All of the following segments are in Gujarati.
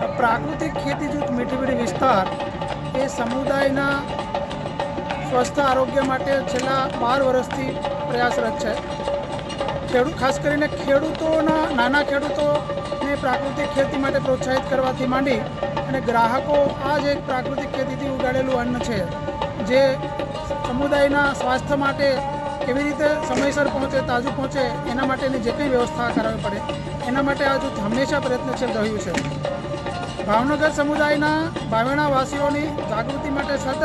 પ્રાકૃતિક ખેતી જૂથ મીઠીબીડી વિસ્તાર એ સમુદાયના સ્વસ્થ આરોગ્ય માટે છેલ્લા બાર વર્ષથી પ્રયાસરત છે. ખેડૂત, ખાસ કરીને ખેડૂતોના, નાના ખેડૂતોને પ્રાકૃતિક ખેતી માટે પ્રોત્સાહિત કરવાથી માંડી અને ગ્રાહકો આ જ એક પ્રાકૃતિક ખેતીથી ઉગાડેલું અન્ન છે, જે સમુદાયના સ્વાસ્થ્ય માટે કેવી રીતે સમયસર પહોંચે, તાજું પહોંચે, એના માટેની જે કંઈ વ્યવસ્થા કરાવવી પડે, એના માટે આ જૂથ હંમેશા પ્રયત્નશીલ રહ્યું છે. ભાવનગર સમુદાયના ભાવેણાવાસીઓની જાગૃતિ માટે સતત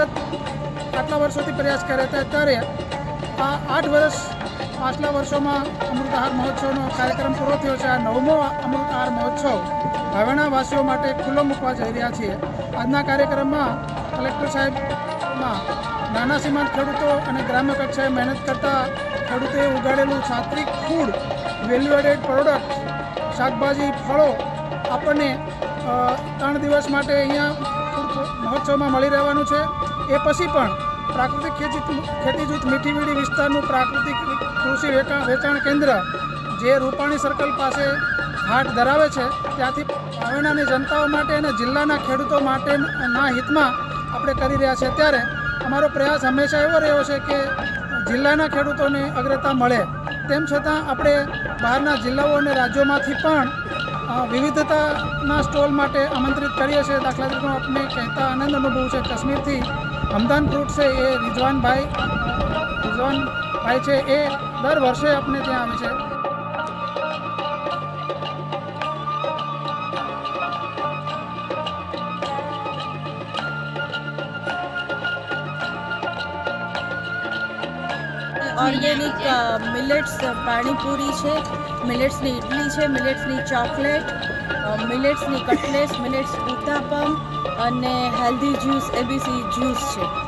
આટલા વર્ષોથી પ્રયાસ કરે હતા. ત્યારે આ આઠ વર્ષ પાછલા વર્ષોમાં અમૃતહાર મહોત્સવનો કાર્યક્રમ પૂરો થયો છે. આ નવમો અમૃતહાર મહોત્સવ ભાવેણા વાસીઓ માટે ખુલ્લો મૂકવા જઈ રહ્યા છીએ. આજના કાર્યક્રમમાં કલેક્ટર સાહેબમાં નાના સીમાંત ખેડૂતો અને ગ્રામ્ય કક્ષાએ મહેનત કરતા ખેડૂતોએ ઉગાડેલું સાત્વિક ફૂડ વેલ્યુ એડેડ પ્રોડક્ટ, શાકભાજી, ફળો આપણને ત્રણ દિવસ માટે અહીંયા મહોત્સવમાં મળી રહેવાનું છે. એ પછી પણ પ્રાકૃતિક ખેતી ખેતી જૂથ મીઠીવીડી વિસ્તારનું પ્રાકૃતિક કૃષિ વેચાણ કેન્દ્ર, જે રૂપાણી સર્કલ પાસે હાટ ધરાવે છે, ત્યાંથી ભાવેણાની જનતાઓ માટે અને જિલ્લાના ખેડૂતો માટેના હિતમાં આપણે કરી રહ્યા છે ત્યારે અમારો પ્રયાસ હંમેશા એવો રહ્યો છે કે જિલ્લાના ખેડૂતોને અગ્રતા મળે. તેમ છતાં આપણે બહારના જિલ્લાઓ અને રાજ્યોમાંથી પણ વિવિધતાના સ્ટોલ માટે આમંત્રિત કરીએ છીએ. દાખલા તરીકે આપને કહેતા આનંદ અનુભવ છે. કાશ્મીરથી હમદાન ફ્રૂટ છે એ રિઝવાનભાઈ રિઝવાનભાઈ છે એ દર વર્ષે આપણે ત્યાં આવે છે. ઓર્ગેનિક મિલેટ્સ પાણીપુરી છે, મિલેટ્સની ઇડલી છે, મિલેટ્સની ચોકલેટ મિલેટ્સની કટલેસ મિલેટ્સ ઉત્તાપમ અને હેલ્ધી જ્યુસ, એબીસી જ્યુસ છે.